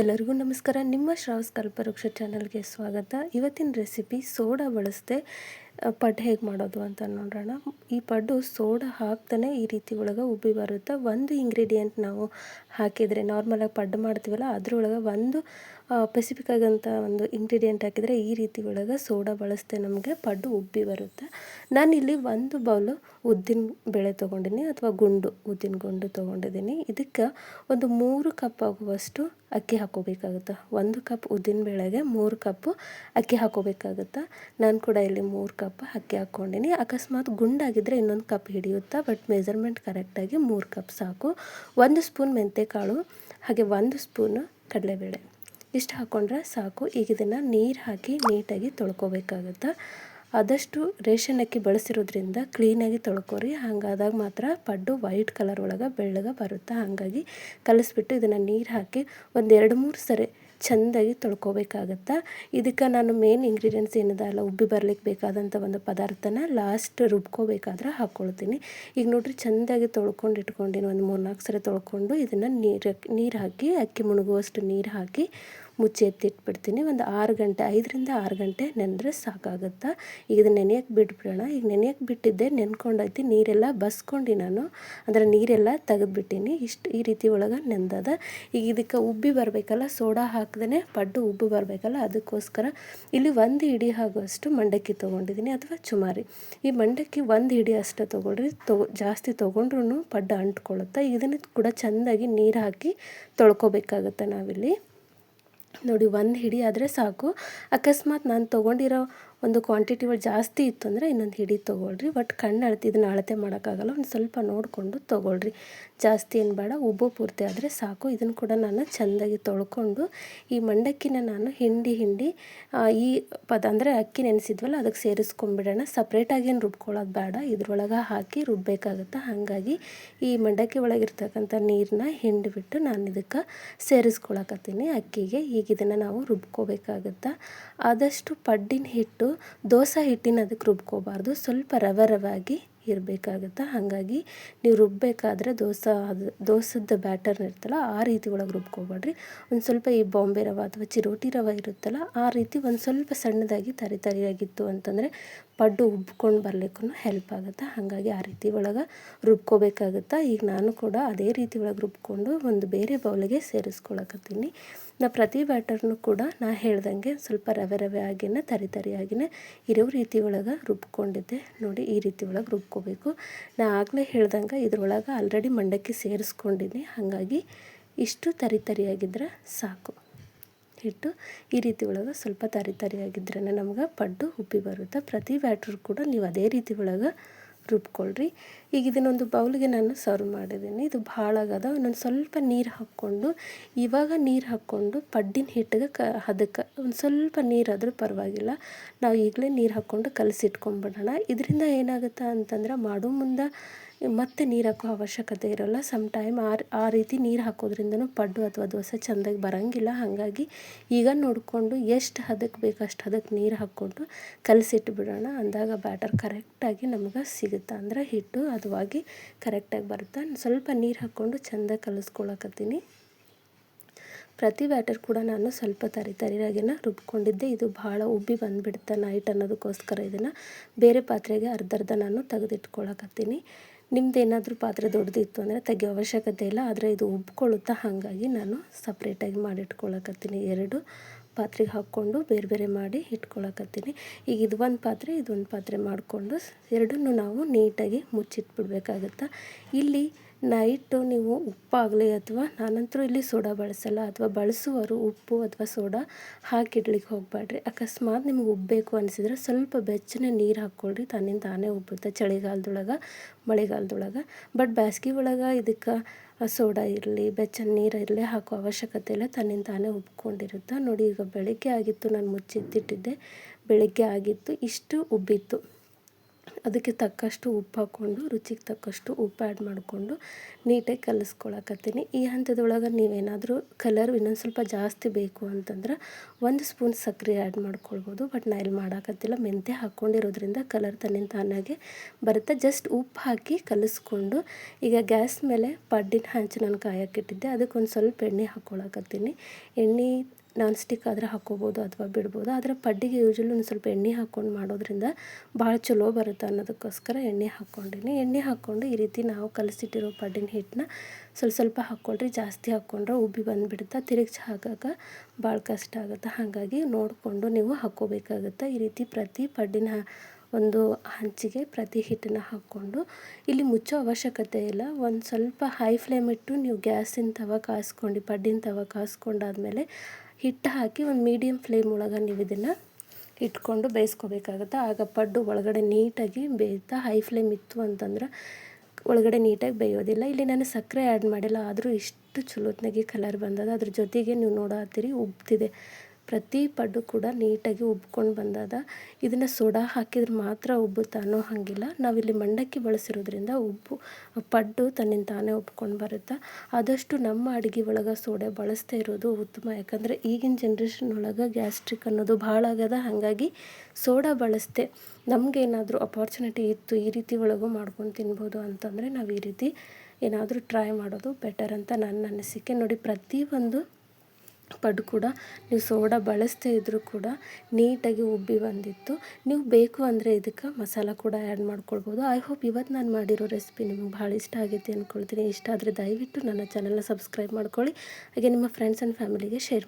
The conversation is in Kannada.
ಎಲ್ಲರಿಗೂ ನಮಸ್ಕಾರ. ನಿಮ್ಮ ಶ್ರಾವಸ್ ಕಲ್ಪವೃಕ್ಷ ಚಾನಲ್ಗೆ ಸ್ವಾಗತ. ಇವತ್ತಿನ ರೆಸಿಪಿ ಸೋಡಾ ಬಳಸದೆ ಪಡ್ ಹೇಗೆ ಮಾಡೋದು ಅಂತ ನೋಡೋಣ. ಈ ಪಡ್ಡು ಸೋಡಾ ಹಾಕ್ತಾನೆ ಈ ರೀತಿ ಒಳಗೆ ಉಬ್ಬಿ ಬರುತ್ತೆ. ಒಂದು ಇಂಗ್ರೀಡಿಯೆಂಟ್ ನಾವು ಹಾಕಿದರೆ ನಾರ್ಮಲಾಗಿ ಪಡ್ಡು ಮಾಡ್ತೀವಲ್ಲ, ಅದ್ರೊಳಗೆ ಒಂದು ಪೆಸಿಫಿಕ್ ಆಗಂತ ಒಂದು ಇಂಗ್ರೀಡಿಯೆಂಟ್ ಹಾಕಿದರೆ ಈ ರೀತಿ ಒಳಗೆ ಸೋಡಾ ಬಳಸದೆ ನಮಗೆ ಪಡ್ಡು ಉಬ್ಬಿ ಬರುತ್ತೆ. ನಾನಿಲ್ಲಿ ಒಂದು ಬೌಲು ಉದ್ದಿನ ಬೇಳೆ ತೊಗೊಂಡಿನಿ, ಅಥವಾ ಗುಂಡು, ಉದ್ದಿನ ಗುಂಡು ತೊಗೊಂಡಿದ್ದೀನಿ ಇದಕ್ಕೆ ಒಂದು ಮೂರು ಕಪ್ ಆಗುವಷ್ಟು ಅಕ್ಕಿ ಹಾಕೋಬೇಕಾಗುತ್ತೆ ಒಂದು ಕಪ್ ಉದ್ದಿನ ಬೇಳೆಗೆ ಮೂರು ಕಪ್ಪು ಅಕ್ಕಿ ಹಾಕೋಬೇಕಾಗುತ್ತೆ ನಾನು ಕೂಡ ಇಲ್ಲಿ ಮೂರು ಕಪ್ ಅಕ್ಕಿ ಹಾಕ್ಕೊಂಡಿನಿ. ಅಕಸ್ಮಾತ್ ಗುಂಡಾಗಿದ್ದರೆ ಇನ್ನೊಂದು ಕಪ್ ಹಿಡಿಯುತ್ತಾ ಬಟ್ ಮೆಜರ್ಮೆಂಟ್ ಕರೆಕ್ಟಾಗಿ ಮೂರು ಕಪ್ ಸಾಕು. ಒಂದು ಸ್ಪೂನ್ ಮೆಂತೆಕಾಳು, ಹಾಗೆ ಒಂದು ಸ್ಪೂನು ಕಡಲೆಬೇಳೆ. ಇಷ್ಟು ಹಾಕ್ಕೊಂಡ್ರೆ ಸಾಕು. ಈಗ ಇದನ್ನು ನೀರು ಹಾಕಿ ನೀಟಾಗಿ ತೊಳ್ಕೊಬೇಕಾಗುತ್ತೆ. ಆದಷ್ಟು ರೇಷನ್ ಅಕ್ಕಿ ಬಳಸಿರೋದ್ರಿಂದ ಕ್ಲೀನಾಗಿ ತೊಳ್ಕೊರಿ. ಹಾಗಾದಾಗ ಮಾತ್ರ ಪಡ್ಡು ವೈಟ್ ಕಲರ್ ಒಳಗೆ ಬೆಳ್ಳಗೆ ಬರುತ್ತೆ? ಹಾಗಾಗಿ ಕಲಿಸ್ಬಿಟ್ಟು ಇದನ್ನು ನೀರು ಹಾಕಿ ಒಂದು ಎರಡು ಮೂರು ಸರಿ ಚೆಂದಾಗಿ ತೊಳ್ಕೊಬೇಕಾಗತ್ತೆ? ಇದಕ್ಕೆ ನಾನು ಮೇನ್ ಇಂಗ್ರೀಡಿಯೆಂಟ್ಸ್ ಏನಿದೆ? ಅಲ್ಲ, ಉಬ್ಬಿ ಬರ್ಲಿಕ್ಕೆ ಬೇಕಾದಂಥ ಒಂದು ಪದಾರ್ಥನ ಲಾಸ್ಟ್ ರುಬ್ಕೋಬೇಕಾದ್ರೆ ಹಾಕ್ಕೊಳ್ತೀನಿ ಈಗ ನೋಡಿರಿ, ಚೆಂದಾಗಿ ತೊಳ್ಕೊಂಡು ಇಟ್ಕೊಂಡಿನಿ. ಒಂದು ಮೂರು ನಾಲ್ಕು ಸರಿ ತೊಳ್ಕೊಂಡು ಇದನ್ನು ನೀರು ನೀರು ಹಾಕಿ, ಅಕ್ಕಿ ಮುಳುಗುವಷ್ಟು ನೀರು ಹಾಕಿ ಮುಚ್ಚಿ ಎತ್ತಿಟ್ಬಿಡ್ತೀನಿ ಒಂದು ಆರು ಗಂಟೆ, ಐದರಿಂದ ಆರು ಗಂಟೆ ನೆನೆದ್ರೆ ಸಾಕಾಗುತ್ತೆ? ಈಗ ಇದು ನೆನೆಯಕ್ಕೆ ಬಿಟ್ಬಿಡೋಣ. ಈಗ ನೆನೆಯಕ್ಕೆ ಬಿಟ್ಟಿದ್ದೆ ನೆನ್ಕೊಂಡೈತಿ ನೀರೆಲ್ಲ ಬಸ್ಕೊಂಡು ನಾನು. ಅಂದರೆ ನೀರೆಲ್ಲ ತೆಗೆದ್ಬಿಟ್ಟಿನಿ. ಇಷ್ಟು ಈ ರೀತಿ ಒಳಗೆ ನೆಂದದ. ಈಗ ಇದಕ್ಕೆ ಉಬ್ಬಿ ಬರಬೇಕಲ್ಲ, ಸೋಡಾ ಹಾಕ್ದೇ ಪಡ್ಡು ಉಬ್ಬಿ ಬರಬೇಕಲ್ಲ, ಅದಕ್ಕೋಸ್ಕರ ಇಲ್ಲಿ ಒಂದು ಹಿಡಿ ಆಗುವಷ್ಟು ಮಂಡಕ್ಕಿ ತೊಗೊಂಡಿದ್ದೀನಿ. ಅಥವಾ ಚುಮಾರಿ. ಈ ಮಂಡಕ್ಕಿ ಒಂದು ಹಿಡಿ ಅಷ್ಟೇ ತೊಗೊಳ್ರಿ. ತಗೊ ಜಾಸ್ತಿ ತೊಗೊಂಡ್ರೂ ಪಡ್ಡು ಅಂಟ್ಕೊಳ್ಳುತ್ತೆ? ಇದನ್ನು ಕೂಡ ಚೆಂದಾಗಿ ನೀರು ಹಾಕಿ ತೊಳ್ಕೊಬೇಕಾಗತ್ತೆ ನಾವಿಲ್ಲಿ. ನೋಡಿ ಒಂದು ಹಿಡಿ ಆದರೆ ಸಾಕು. ಅಕಸ್ಮಾತ್ ನಾನು ತೊಗೊಂಡಿರೋ ಒಂದು ಕ್ವಾಂಟಿಟಿ ಜಾಸ್ತಿ ಇತ್ತು ಅಂದರೆ ಇನ್ನೊಂದು ಹಿಡಿ ತೊಗೊಳ್ರಿ. ಬಟ್ ಕಣ್ಣು ಅಳತೆ ಇದನ್ನ ಅಳತೆ ಮಾಡೋಕ್ಕಾಗಲ್ಲ, ಒಂದು ಸ್ವಲ್ಪ ನೋಡಿಕೊಂಡು ತೊಗೊಳ್ರಿ. ಜಾಸ್ತಿ ಏನು ಬೇಡ, ಉಬ್ಬು ಪೂರ್ತಿ ಆದರೆ ಸಾಕು. ಇದನ್ನು ಕೂಡ ನಾನು ಚೆಂದಾಗಿ ತೊಳ್ಕೊಂಡು, ಈ ಮಂಡಕ್ಕಿನ ನಾನು ಹಿಂಡಿ ಹಿಂಡಿ ಈ ಪದ ಅಂದರೆ ಅಕ್ಕಿ ನೆನೆಸಿದ್ವಲ್ಲ ಅದಕ್ಕೆ ಸೇರಿಸ್ಕೊಂಡ್ಬಿಡೋಣ. ಸಪ್ರೇಟಾಗಿ ಏನು ರುಬ್ಕೊಳ್ಳೋದು ಬೇಡ. ಇದ್ರೊಳಗೆ ಹಾಕಿ ರುಬ್ಬೇಕಾಗುತ್ತೆ. ಹಾಗಾಗಿ ಈ ಮಂಡಕ್ಕಿ ಒಳಗಿರ್ತಕ್ಕಂಥ ನೀರನ್ನ ಹಿಂಡಿಬಿಟ್ಟು ನಾನು ಇದಕ್ಕೆ ಸೇರಿಸ್ಕೊಳಕತ್ತೀನಿ. ಅಕ್ಕಿಗೆ ಈಗ ಇದನ್ನು ನಾವು ರುಬ್ಕೋಬೇಕಾಗುತ್ತೆ. ಆದಷ್ಟು ಪಡ್ಡಿನ ಹಿಟ್ಟು ದೋಸೆ ಹಿಟ್ಟಿನ ಅದಕ್ಕೆ ರುಬ್ಕೋಬಾರ್ದು. ಸ್ವಲ್ಪ ರವೆ ರವಾಗಿ ಇರಬೇಕಾಗುತ್ತೆ? ಹಾಗಾಗಿ ನೀವು ರುಬ್ಬಬೇಕಾದ್ರೆ ದೋಸೆ ಅದು, ದೋಸದ ಬ್ಯಾಟರ್ ಇರ್ತಲ್ಲ ಆ ರೀತಿ ಒಳಗೆ ರುಬ್ಕೋಬೇಡ್ರಿ. ಒಂದು ಸ್ವಲ್ಪ ಈ ಬಾಂಬೆ ರವೆ ಅಥವಾ ಚಿರೋಟಿ ರವೆ ಇರುತ್ತಲ್ಲ, ಆ ರೀತಿ ಒಂದು ಸ್ವಲ್ಪ ಸಣ್ಣದಾಗಿ, ತರಿ ತರಿಯಾಗಿತ್ತು ಅಂತಂದರೆ ಪಡ್ಡು ಉಬ್ಕೊಂಡು ಬರ್ಲಿಕ್ಕೂ ಹೆಲ್ಪ್ ಆಗುತ್ತೆ? ಹಾಗಾಗಿ ಆ ರೀತಿ ಒಳಗೆ ರುಬ್ಕೋಬೇಕಾಗುತ್ತೆ? ಈಗ ನಾನು ಕೂಡ ಅದೇ ರೀತಿ ಒಳಗೆ ರುಬ್ಕೊಂಡು ಒಂದು ಬೇರೆ ಬೌಲಿಗೆ ಸೇರಿಸ್ಕೊಳಕತ್ತೀನಿ. ನಾ ಪ್ರತಿ ಬ್ಯಾಟರ್ನು ಕೂಡ ನಾ ಹೇಳ್ದಂಗೆ ಸ್ವಲ್ಪ ರವೆ ರವೆ ಆಗಿನ, ತರಿ ತರಿ ಆಗಿನೇ ಇರೋ ರೀತಿ ಒಳಗೆ ರುಬ್ಕೊಂಡಿದ್ದೆ. ನೋಡಿ ಈ ರೀತಿ ಒಳಗೆ ರುಬ್ಕೋಬೇಕು. ನಾ ಆಗಲೇ ಹೇಳ್ದಂಗೆ ಇದ್ರೊಳಗೆ ಆಲ್ರೆಡಿ ಮಂಡಕ್ಕಿ ಸೇರಿಸ್ಕೊಂಡಿದ್ದೀನಿ ಹಾಗಾಗಿ ಇಷ್ಟು ತರಿ ತರಿಯಾಗಿದ್ರೆ ಸಾಕು. ಹಿಟ್ಟು ಈ ರೀತಿ ಒಳಗೆ ಸ್ವಲ್ಪ ತರಿ ತರಿಯಾಗಿದ್ರೇ ನಮ್ಗೆ ಪಡ್ಡು ಉಪ್ಪಿ ಬರುತ್ತೆ. ಪ್ರತಿ ಬ್ಯಾಟ್ರು ಕೂಡ ನೀವು ಅದೇ ರೀತಿ ಒಳಗೆ ರುಬ್ಕೊಳ್ರಿ. ಈಗ ಇದನ್ನೊಂದು ಬೌಲ್ಗೆ ನಾನು ಸರ್ವ್ ಮಾಡಿದ್ದೀನಿ. ಇದು ಭಾಳ ಆಗದ. ಒಂದೊಂದು ಸ್ವಲ್ಪ ನೀರು ಹಾಕ್ಕೊಂಡು, ಇವಾಗ ನೀರು ಹಾಕ್ಕೊಂಡು ಪಡ್ಡಿನ ಹಿಟ್ಟಿಗೆ ಕ, ಅದಕ್ಕೆ ಒಂದು ಸ್ವಲ್ಪ ನೀರಾದರೂ ಪರವಾಗಿಲ್ಲ. ನಾವು ಈಗಲೇ ನೀರು ಹಾಕ್ಕೊಂಡು ಕಲಸಿಟ್ಕೊಂಡ್ಬಿಡೋಣ ಇದರಿಂದ ಏನಾಗುತ್ತೆ ಅಂತಂದ್ರೆ, ಮಾಡೋ ಮುಂದೆ ಮತ್ತೆ ನೀರು ಹಾಕೋ ಅವಶ್ಯಕತೆ ಇರೋಲ್ಲ. ಸಮ್ ಟೈಮ್ ಆ ರೀತಿ ನೀರು ಹಾಕೋದ್ರಿಂದನೂ ಪಡ್ಡು ಅಥವಾ ದೋಸೆ ಚೆಂದಾಗಿ ಬರೋಂಗಿಲ್ಲ. ಹಾಗಾಗಿ ಈಗ ನೋಡಿಕೊಂಡು ಎಷ್ಟು ಹದಕ್ಕೆ ಬೇಕು ಅಷ್ಟು ಹದಕ್ಕೆ ನೀರು ಹಾಕ್ಕೊಂಡು ಕಲಸಿಟ್ಟು ಬಿಡೋಣ. ಅಂದಾಗ ಬ್ಯಾಟರ್ ಕರೆಕ್ಟಾಗಿ ನಮ್ಗೆ ಸಿಗುತ್ತೆ. ಅಂದ್ರೆ ಹಿಟ್ಟು ಅದುವಾಗಿ ಕರೆಕ್ಟಾಗಿ ಬರುತ್ತೆ? ಸ್ವಲ್ಪ ನೀರು ಹಾಕ್ಕೊಂಡು ಚೆಂದ ಕಲಿಸ್ಕೊಳಕತ್ತೀನಿ. ಪ್ರತಿ ಬ್ಯಾಟರ್ ಕೂಡ ನಾನು ಸ್ವಲ್ಪ ತರಿ ತರಿಯಾಗಿನ ರುಬ್ಕೊಂಡಿದ್ದೆ. ಇದು ಭಾಳ ಉಬ್ಬಿ ಬಂದುಬಿಡುತ್ತೆ ನೈಟ್ ಅನ್ನೋದಕ್ಕೋಸ್ಕರ ಇದನ್ನು ಬೇರೆ ಪಾತ್ರೆಗೆ ಅರ್ಧ ಅರ್ಧ ನಾನು ತೆಗೆದಿಟ್ಕೊಳಕತ್ತೀನಿ. ನಿಮ್ದು ಏನಾದರೂ ಪಾತ್ರೆ ದೊಡ್ಡದಿತ್ತು ಅಂದರೆ ತೆಗೆಯೋ ಅವಶ್ಯಕತೆ ಇಲ್ಲ, ಆದರೆ ಇದು ಉಬ್ಕೊಳ್ಳುತ್ತಾ ಹಾಗಾಗಿ ನಾನು ಸಪ್ರೇಟಾಗಿ ಮಾಡಿಟ್ಕೊಳಕತ್ತೀನಿ. ಎರಡು ಪಾತ್ರೆಗೆ ಹಾಕ್ಕೊಂಡು ಬೇರೆ ಬೇರೆ ಮಾಡಿ ಇಟ್ಕೊಳಕತ್ತೀನಿ. ಈಗ ಇದು ಒಂದು ಪಾತ್ರೆ, ಇದೊಂದು ಪಾತ್ರೆ ಮಾಡಿಕೊಂಡು ಎರಡನ್ನೂ ನಾವು ನೀಟಾಗಿ ಮುಚ್ಚಿಟ್ಬಿಡ್ಬೇಕಾಗತ್ತೆ? ಇಲ್ಲಿ ನೈಟು ನೀವು ಉಪ್ಪಾಗಲಿ ಅಥವಾ ನಾನಂತರೂ ಇಲ್ಲಿ ಸೋಡಾ ಬಳಸಲ್ಲ ಅಥವಾ ಬಳಸುವರು ಉಪ್ಪು ಅಥವಾ ಸೋಡಾ ಹಾಕಿಡ್ಲಿಕ್ಕೆ ಹೋಗಬೇಡ್ರಿ ಅಕಸ್ಮಾತ್ ನಿಮ್ಗೆ ಉಬ್ಬಬೇಕು ಅನಿಸಿದ್ರೆ ಸ್ವಲ್ಪ ಬೆಚ್ಚನೆ ನೀರು ಹಾಕ್ಕೊಳ್ರಿ. ತನ್ನಿಂದ ತಾನೇ ಉಬ್ಬುತ್ತೆ ಚಳಿಗಾಲದೊಳಗೆ, ಮಳೆಗಾಲದೊಳಗೆ. ಬಟ್ ಬ್ಯಾಸ್ಗೆ ಒಳಗೆ ಇದಕ್ಕೆ ಸೋಡಾ ಇರಲಿ, ಬೆಚ್ಚನೆ ನೀರು ಇರಲಿ ಹಾಕೋ ಅವಶ್ಯಕತೆ ಇಲ್ಲ. ತನ್ನಿಂದ ತಾನೇ ಉಬ್ಕೊಂಡಿರುತ್ತೆ ನೋಡಿ ಈಗ ಬೆಳಗ್ಗೆ ಆಗಿತ್ತು, ನಾನು ಮುಚ್ಚಿದ್ದಿಟ್ಟಿದ್ದೆ ಬೆಳಗ್ಗೆ ಆಗಿತ್ತು, ಇಷ್ಟು ಉಬ್ಬಿತ್ತು. ಅದಕ್ಕೆ ತಕ್ಕಷ್ಟು ಉಪ್ಪು ಹಾಕ್ಕೊಂಡು, ರುಚಿಗೆ ತಕ್ಕಷ್ಟು ಉಪ್ಪು ಆ್ಯಡ್ ಮಾಡಿಕೊಂಡು ನೀಟಾಗಿ ಕಲಿಸ್ಕೊಳಕತ್ತೀನಿ. ಈ ಹಂತದೊಳಗೆ ನೀವೇನಾದರೂ ಕಲರ್ ಇನ್ನೊಂದು ಸ್ವಲ್ಪ ಜಾಸ್ತಿ ಬೇಕು ಅಂತಂದ್ರೆ ಒಂದು ಸ್ಪೂನ್ ಸಕ್ಕರೆ ಆ್ಯಡ್ ಮಾಡ್ಕೊಳ್ಬೋದು. ಬಟ್ ನಾ ಇಲ್ಲಿ ಮಾಡೋಕತ್ತಿಲ್ಲ. ಮೆಂತ್ಯ ಹಾಕ್ಕೊಂಡಿರೋದ್ರಿಂದ ಕಲರ್ ತನ್ನಿಂದ ತಾನಾಗೆ ಬರುತ್ತೆ. ಜಸ್ಟ್ ಉಪ್ಪು ಹಾಕಿ ಕಲಿಸ್ಕೊಂಡು, ಈಗ ಗ್ಯಾಸ್ ಮೇಲೆ ಪಡ್ಡಿನ ಹಂಚು ನಾನು ಕಾಯಕ್ಕಿಟ್ಟಿದ್ದೆ ಅದಕ್ಕೊಂದು ಸ್ವಲ್ಪ ಎಣ್ಣೆ ಹಾಕ್ಕೊಳಕತ್ತೀನಿ. ಎಣ್ಣೆ ನಾನ್ ಸ್ಟಿಕ್ ಆದರೆ ಹಾಕ್ಕೋಬೋದು ಅಥವಾ ಬಿಡ್ಬೋದು. ಆದರೆ ಪಡ್ಡಿಗೆ ಯೂಶ್ವಲಿ ಒಂದು ಸ್ವಲ್ಪ ಎಣ್ಣೆ ಹಾಕ್ಕೊಂಡು ಮಾಡೋದ್ರಿಂದ ಭಾಳ ಚಲೋ ಬರುತ್ತೆ ಅನ್ನೋದಕ್ಕೋಸ್ಕರ ಎಣ್ಣೆ ಹಾಕ್ಕೊಂಡಿನಿ ಎಣ್ಣೆ ಹಾಕ್ಕೊಂಡು ಈ ರೀತಿ ನಾವು ಕಲಸಿಟ್ಟಿರೋ ಪಡ್ಡಿನ ಹಿಟ್ಟನ್ನ ಸ್ವಲ್ಪ ಸ್ವಲ್ಪ ಹಾಕ್ಕೊಳ್ರಿ ಜಾಸ್ತಿ ಹಾಕ್ಕೊಂಡ್ರೆ ಉಬ್ಬಿ ಬಂದುಬಿಡುತ್ತೆ ತಿರುಗಿ ಹಾಕಾಗ ಭಾಳ ಕಷ್ಟ ಆಗುತ್ತೆ. ಹಾಗಾಗಿ ನೋಡಿಕೊಂಡು ನೀವು ಹಾಕ್ಕೋಬೇಕಾಗುತ್ತೆ ಈ ರೀತಿ ಪ್ರತಿ ಪಡ್ಡಿನ ಒಂದು ಹಂಚಿಗೆ ಪ್ರತಿ ಹಿಟ್ಟನ್ನು ಹಾಕ್ಕೊಂಡು ಇಲ್ಲಿ ಮುಚ್ಚೋ ಅವಶ್ಯಕತೆ ಇಲ್ಲ. ಒಂದು ಸ್ವಲ್ಪ ಹೈ ಫ್ಲೇಮ್ ಇಟ್ಟು ನೀವು ಗ್ಯಾಸಿನ ತವ ಕಾಯಿಸ್ಕೊಂಡು ಪಡ್ಡಿನ ತವ ಕಾಯಿಸ್ಕೊಂಡಾದ್ಮೇಲೆ ಹಿಟ್ಟು ಹಾಕಿ ಒಂದು ಮೀಡಿಯಮ್ ಫ್ಲೇಮ್ ಒಳಗೆ ನೀವು ಇದನ್ನು ಇಟ್ಕೊಂಡು ಬೇಯಿಸ್ಕೋಬೇಕಾಗುತ್ತೆ. ಆಗ ಪಡ್ಡು ಒಳಗಡೆ ನೀಟಾಗಿ ಬೇಯ್ತಾ ಹೈ ಫ್ಲೇಮ್ ಇತ್ತು ಅಂತಂದ್ರೆ ಒಳಗಡೆ ನೀಟಾಗಿ ಬೇಯೋದಿಲ್ಲ. ಇಲ್ಲಿ ನಾನು ಸಕ್ಕರೆ ಆ್ಯಡ್ ಮಾಡಿಲ್ಲ, ಆದರೂ ಇಷ್ಟು ಚಲೋತ್ನಾಗಿ ಕಲರ್ ಬಂದದ. ಅದ್ರ ಜೊತೆಗೆ ನೀವು ನೋಡತ್ತೀರಿ ಉಬ್ತಿದೆ. ಪ್ರತಿ ಪಡ್ಡು ಕೂಡ ನೀಟಾಗಿ ಉಬ್ಕೊಂಡು ಬಂದದ. ಇದನ್ನು ಸೋಡಾ ಹಾಕಿದ್ರೆ ಮಾತ್ರ ಉಬ್ಬುತ್ತೆ ಅನ್ನೋ ಹಾಗಿಲ್ಲ. ನಾವಿಲ್ಲಿ ಮಂಡಕ್ಕಿ ಬಳಸಿರೋದ್ರಿಂದ ಉಬ್ಬು, ಪಡ್ಡು ತನ್ನಿಂದ ತಾನೇ ಉಬ್ಕೊಂಡು ಬರುತ್ತೆ. ಆದಷ್ಟು ನಮ್ಮ ಅಡುಗೆ ಒಳಗೆ ಸೋಡಾ ಬಳಸ್ತಾ ಇರೋದು ಉತ್ತಮ. ಯಾಕಂದರೆ ಈಗಿನ ಜನ್ರೇಷನ್ ಒಳಗೆ ಗ್ಯಾಸ್ಟ್ರಿಕ್ ಅನ್ನೋದು ಭಾಳ ಆಗ್ಯದ. ಹಾಗಾಗಿ ಸೋಡಾ ಬಳಸ್ತೆ ನಮಗೇನಾದರೂ ಅಪಾರ್ಚುನಿಟಿ ಇತ್ತು ಈ ರೀತಿ ಒಳಗೂ ಮಾಡ್ಕೊಂಡು ತಿನ್ಬೋದು ಅಂತಂದರೆ ನಾವು ಈ ರೀತಿ ಏನಾದರೂ ಟ್ರೈ ಮಾಡೋದು ಬೆಟರ್ ಅಂತ ನನ್ನ ಅನಿಸಿಕೆ. ನೋಡಿ ಪ್ರತಿಯೊಂದು ಪಡ್ಡು ಕೂಡ ನೀವು ಸೋಡಾ ಬಳಸದೇ ಇದ್ದರೂ ಕೂಡ ನೀಟಾಗಿ ಉಬ್ಬಿ ಬಂದಿತ್ತು. ನೀವು ಬೇಕು ಅಂದರೆ ಇದಕ್ಕೆ ಮಸಾಲ ಕೂಡ ಆ್ಯಡ್ ಮಾಡ್ಕೊಳ್ಬೋದು. ಐ ಹೋಪ್ ಇವತ್ತು ನಾನು ಮಾಡಿರೋ ರೆಸಿಪಿ ನಿಮಗೆ ಭಾಳ ಇಷ್ಟ ಆಗೈತೆ ಅಂದ್ಕೊಳ್ತೀನಿ ಇಷ್ಟ ಆದರೆ ದಯವಿಟ್ಟು ನನ್ನ ಚಾನಲ್ನ ಸಬ್ಸ್ಕ್ರೈಬ್ ಮಾಡ್ಕೊಳ್ಳಿ. ಹಾಗೆ ನಿಮ್ಮ ಫ್ರೆಂಡ್ಸ್ ಆ್ಯಂಡ್ ಫ್ಯಾಮಿಲಿಗೆ ಶೇರ್